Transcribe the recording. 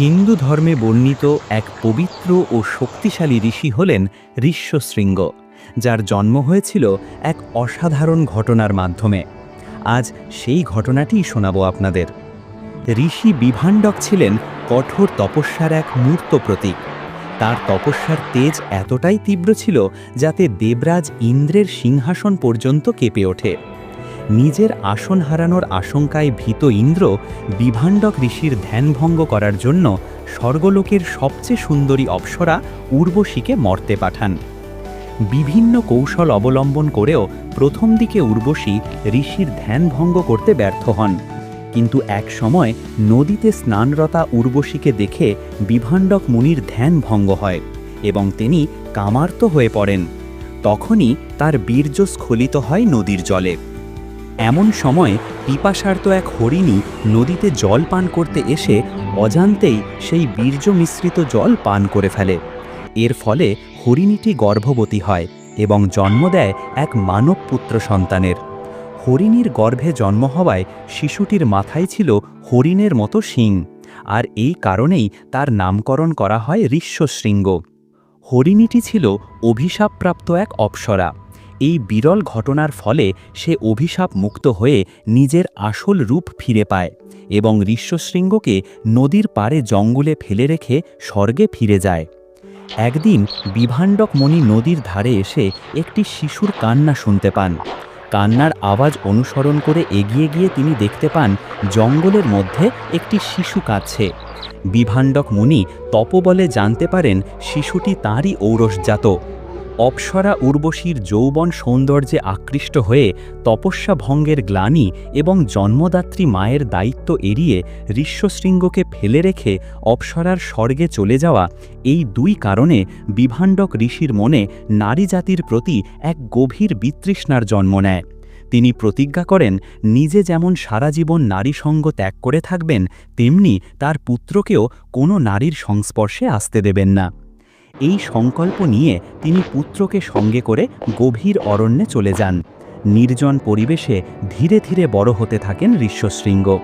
হিন্দু ধর্মে বর্ণিত এক পবিত্র ও শক্তিশালী ঋষি হলেন ঋষ্যশৃঙ্গ, যার জন্ম হয়েছিল এক অসাধারণ ঘটনার মাধ্যমে। আজ সেই ঘটনাটিই শোনাবো আপনাদের। ঋষি বিভাণ্ডক ছিলেন কঠোর তপস্যার এক মূর্ত প্রতীক। তার তপস্যার তেজ এতটাই তীব্র ছিল যাতে দেবরাজ ইন্দ্রের সিংহাসন পর্যন্ত কেঁপে ওঠে। নিজের আসন হারানোর আশঙ্কায় ভীত ইন্দ্র বিভাণ্ডক ঋষির ধ্যানভঙ্গ করার জন্য স্বর্গলোকের সবচেয়ে সুন্দরী অপ্সরা উর্বশীকে মর্তে পাঠান। বিভিন্ন কৌশল অবলম্বন করেও প্রথম দিকে উর্বশী ঋষির ধ্যানভঙ্গ করতে ব্যর্থ হন। কিন্তু এক সময় নদীতে স্নানরতা উর্বশীকে দেখে বিভাণ্ডক মুনির ধ্যান ভঙ্গ হয় এবং তিনি কামার্ত হয়ে পড়েন। তখনই তার বীর্য স্খলিত হয় নদীর জলে। এমন সময় পিপাসার্ত এক হরিণী নদীতে জল পান করতে এসে অজান্তেই সেই বীর্য মিশ্রিত জল পান করে ফেলে। এর ফলে হরিণীটি গর্ভবতী হয় এবং জন্ম দেয় এক মানব পুত্র সন্তানের। হরিণীর গর্ভে জন্ম হওয়ায় শিশুটির মাথায় ছিল হরিণের মতো শিং আর এই কারণেই তার নামকরণ করা হয় ঋষ্যশৃঙ্গ। হরিণীটি ছিল অভিশাপপ্রাপ্ত এক অপ্সরা। এই বিরল ঘটনার ফলে সে অভিশাপ মুক্ত হয়ে নিজের আসল রূপ ফিরে পায় এবং ঋষ্যশৃঙ্গকে নদীর পাড়ে জঙ্গলে ফেলে রেখে স্বর্গে ফিরে যায়। একদিন বিভাণ্ডক মণি নদীর ধারে এসে একটি শিশুর কান্না শুনতে পান। কান্নার আওয়াজ অনুসরণ করে এগিয়ে গিয়ে তিনি দেখতে পান, জঙ্গলের মধ্যে একটি শিশু কাঁদছে। বিভাণ্ডক মুনি তপবলে জানতে পারেন শিশুটি তাঁরই ঔরসজাত। অপ্সরা উর্বশীর যৌবন সৌন্দর্যে আকৃষ্ট হয়ে তপস্যা ভঙ্গের গ্লানি এবং জন্মদাত্রী মায়ের দায়িত্ব এড়িয়ে ঋষ্যশৃঙ্গকে ফেলে রেখে অপ্সরার স্বর্গে চলে যাওয়া এই দুই কারণে বিভাণ্ডক ঋষির মনে নারী জাতির প্রতি এক গভীর বিতৃষ্ণার জন্ম নেয়। তিনি প্রতিজ্ঞা করেন, নিজে যেমন সারা জীবন নারী সঙ্গ ত্যাগ করে থাকবেন, তেমনি তার পুত্রকেও কোনো নারীর সংস্পর্শে আসতে দেবেন না। এই সংকল্প নিয়ে তিনি পুত্রকে সঙ্গে করে গভীর অরণ্যে চলে যান। নির্জন পরিবেশে ধীরে ধীরে বড় হতে থাকেন ঋষ্যশৃঙ্গ।